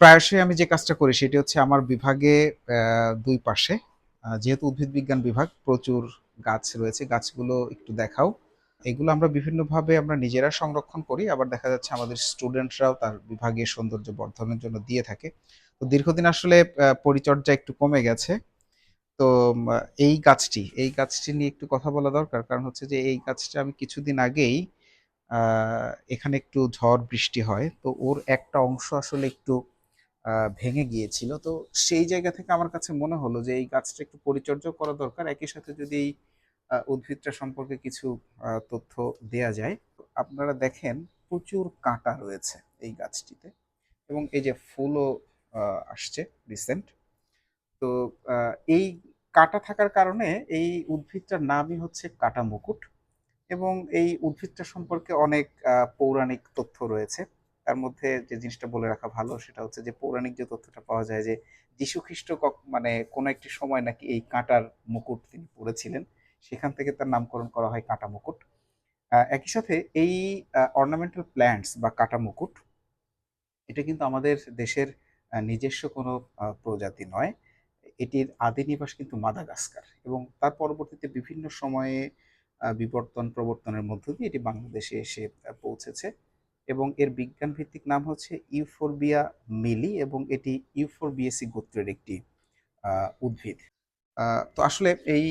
প্রায়শই আমি যে কাজটা করি সেটি হচ্ছে আমার বিভাগে দুই পাশে। যেহেতু উদ্ভিদ বিজ্ঞান বিভাগ, প্রচুর গাছ রয়েছে, গাছগুলো একটু দেখাও। এগুলো আমরা বিভিন্নভাবে আমরা নিজেরা সংরক্ষণ করি, আবার দেখা যাচ্ছে আমাদের স্টুডেন্টরাও তার বিভাগীয় সৌন্দর্য বর্ধনের জন্য দিয়ে থাকে। তো দীর্ঘদিন আসলে পরিচর্যা একটু কমে গেছে। তো এই গাছটি এই গাছটি নিয়ে একটু কথা বলা দরকার। কারণ হচ্ছে যে, এই গাছটা আমি কিছুদিন আগেই এখানে একটু ঝড় বৃষ্টি হয়। তো ওর একটা অংশ আসলে একটু ভেঙে গিয়েছিল। তো সেই জায়গা থেকে আমার কাছে মনে হলো যে এই গাছটা একটু পরিচর্যা করা দরকার। একই সাথে যদি এই উদ্ভিদটা সম্পর্কে কিছু তথ্য দেয়া যায় আপনারা দেখেন প্রচুর কাঁটা রয়েছে এই গাছটিতে এবং এই যে ফুলও আসছে রিসেন্ট তো এই কাঁটা থাকার কারণে এই উদ্ভিদটার নামই হচ্ছে কাটা মুকুট। এবং এই উদ্ভিদটা সম্পর্কে অনেক পৌরাণিক তথ্য রয়েছে। তার মধ্যে যে জিনিসটা বলে রাখা ভালো সেটা হচ্ছে যে পৌরাণিক যে তথ্যটা পাওয়া যায় যে যীশু খ্রিস্ট মানে কোনো একটি সময় নাকি এই কাঁটার মুকুট তিনি পরেছিলেন। সেখান থেকে তার নামকরণ করা হয় কাঁটা মুকুট। একই সাথে এই অর্নামেন্টাল প্ল্যান্টস বা কাঁটা মুকুট, এটা কিন্তু আমাদের দেশের নিজস্ব কোনো প্রজাতি নয়। এটির আদি নিবাস কিন্তু মাদাগাস্কার এবং তার পরবর্তীতে বিভিন্ন সময়ে বিবর্তন প্রবর্তনের মধ্য দিয়ে এটি বাংলাদেশে এসে পৌঁছেছে। এবং এর বিজ্ঞান ভিত্তিক নাম হচ্ছে ইউফোরবিয়া মিলি এবং এটি ইউফোরবিয়েসি গোত্রের একটি উদ্ভিদ। তো আসলে এই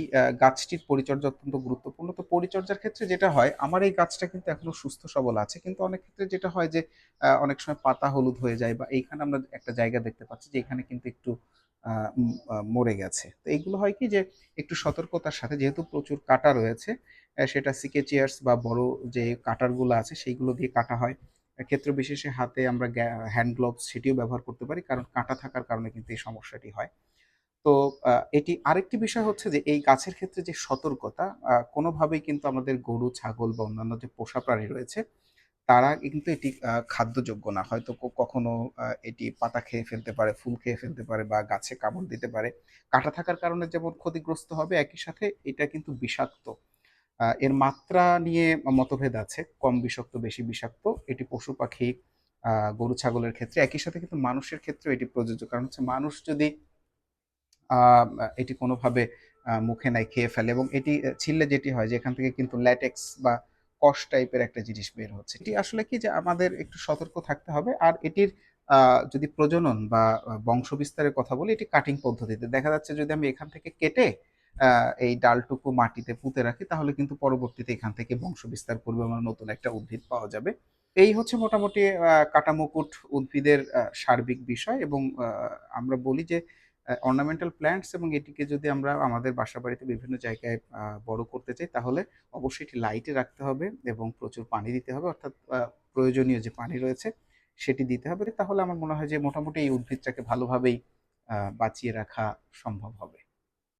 গাছটির পরিচর্যা অত্যন্ত গুরুত্বপূর্ণ। তো পরিচর্যার ক্ষেত্রে যেটা হয়, আমার এই গাছটা কিন্তু এখনও সুস্থ সবল আছে। কিন্তু অনেক ক্ষেত্রে যেটা হয় যে অনেক সময় পাতা হলুদ হয়ে যায় বা এইখানে আমরা একটা জায়গা দেখতে পাচ্ছি যে এখানে কিন্তু একটু মরে গেছে। তো এইগুলো হয় কি যে, একটু সতর্কতার সাথে যেহেতু প্রচুর কাটা রয়েছে সেটা সিকেচিয়ার্স বা বড় যে কাটারগুলো আছে সেইগুলো দিয়ে কাটা হয়। ক্ষেত্র বিশেষে হাতে আমরা হ্যান্ড গ্লোভস সেটিও ব্যবহার করতে পারি, কারণ কাঁটা থাকার কারণে কিন্তু এই সমস্যাটি হয়। তো এটি আরেকটি বিষয় হচ্ছে যে এই গাছের ক্ষেত্রে যে সতর্কতা কোনোভাবেই কিন্তু আমাদের গরু, ছাগল বা অন্যান্য যে পোষা প্রাণী রয়েছে, তারা কিন্তু এটি খাদ্যযোগ্য না। হয়তো কখনো এটি পাতা খেয়ে ফেলতে পারে, ফুল খেয়ে ফেলতে পারে বা গাছে কামড় দিতে পারে। কাটা থাকার কারণে যেমন ক্ষতিগ্রস্ত হবে, একই সাথে এটা কিন্তু বিষাক্ত। এর মাত্রা নিয়ে মতভেদ আছে, কম বিষাক্ত, বেশি বিষাক্ত। এটি পশু, পাখি গরু, ছাগলের ক্ষেত্রে একই সাথে কিন্তু মানুষের ক্ষেত্রেও এটি প্রযোজ্য। কারণ হচ্ছে মানুষ যদি এটি কোনোভাবে মুখে নাই খেয়ে ফেলে এবং এটি ছিললে যেটি হয় যে এখান থেকে কিন্তু ল্যাটেক্স বা কষ টাইপের একটা জিনিস বের হচ্ছে। এটি আসলে কি যে আমাদের একটু সতর্ক থাকতে হবে আর এটির যদি প্রজনন বা বংশ বিস্তারের কথা বলি, এটি কাটিং পদ্ধতিতে। দেখা যাচ্ছে যদি আমি এখান থেকে কেটে এই ডালটুকু মাটিতে পুঁতে রাখি, তাহলে কিন্তু পরবর্তীতে এখান থেকে বংশ বিস্তার করবে আমার নতুন একটা উদ্ভিদ পাওয়া যাবে। এই হচ্ছে মোটামুটি কাটামুকুট উদ্ভিদের সার্বিক বিষয় এবং আমরা বলি যে অর্নামেন্টাল প্ল্যান্টস এবং এটিকে যদি আমরা আমাদের বাসা বাড়িতে বিভিন্ন জায়গায় বড় করতে চাই, তাহলে অবশ্যই এটি লাইটে রাখতে হবে এবং প্রচুর পানি দিতে হবে। অর্থাৎ প্রয়োজনীয় যে পানি রয়েছে, সেটি দিতে হবে। তাহলে আমার মনে হয় যে মোটামুটি এই উদ্ভিদটাকে ভালোভাবেই বাঁচিয়ে রাখা সম্ভব হবে।